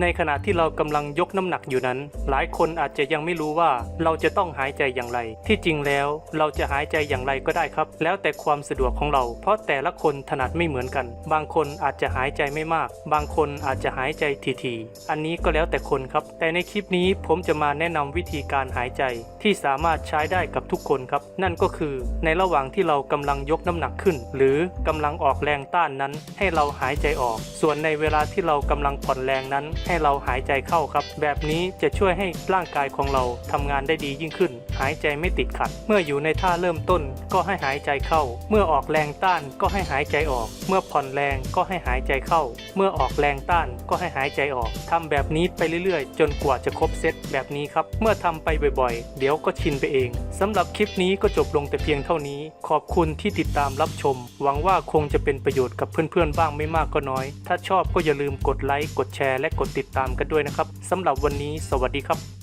ในขณะที่เรากำลังยกน้ำหนักอยู่นั้น หลายคนอาจจะยังไม่รู้ว่าเราจะต้องหายใจอย่างไร ที่จริงแล้วเราจะหายใจอย่างไรก็ได้ครับ แล้วแต่ความสะดวกของเรา เพราะแต่ละคนถนัดไม่เหมือนกัน บางคนอาจจะหายใจไม่มาก บางคนอาจจะหายใจทีๆอันนี้ก็แล้วแต่คนครับ แต่ในคลิปนี้ผมจะมาแนะนำวิธีการหายใจที่สามารถใช้ได้กับทุกคนครับ นั่นก็คือในระหว่างที่เรากำลังยกน้ำหนักขึ้น หรือกำลังออกแรงต้านนั้น ให้เราหายใจออก ส่วนในเวลาที่เรากำลังผ่อนแรงนั้นให้เราหายใจเข้าครับ แบบนี้จะช่วยให้ร่างกายของเราทำงานได้ดียิ่งขึ้น หายใจไม่ติดขัด เมื่ออยู่ในท่าเริ่มต้นก็ให้หายใจเข้า เมื่อออกแรงต้านก็ให้หายใจออก เมื่อผ่อนแรงก็ให้หายใจเข้า เมื่อออกแรงต้านก็ให้หายใจออกทำแบบนี้ไปเรื่อยๆ จนกว่าจะครบเซตแบบนี้ครับ เมื่อทำไปบ่อยๆ เดี๋ยวก็ชินไปเองสำหรับคลิปนี้ก็จบลงแต่เพียงเท่านี้ ขอบคุณที่ติดตามรับชม หวังว่าคงจะเป็นประโยชน์กับเพื่อนๆบ้างไม่มากก็น้อย ถ้าชอบก็อย่าลืมกดไลค์กดแชร์และกดดติดตามกันด้วยนะครับสำหรับวันนี้สวัสดีครับ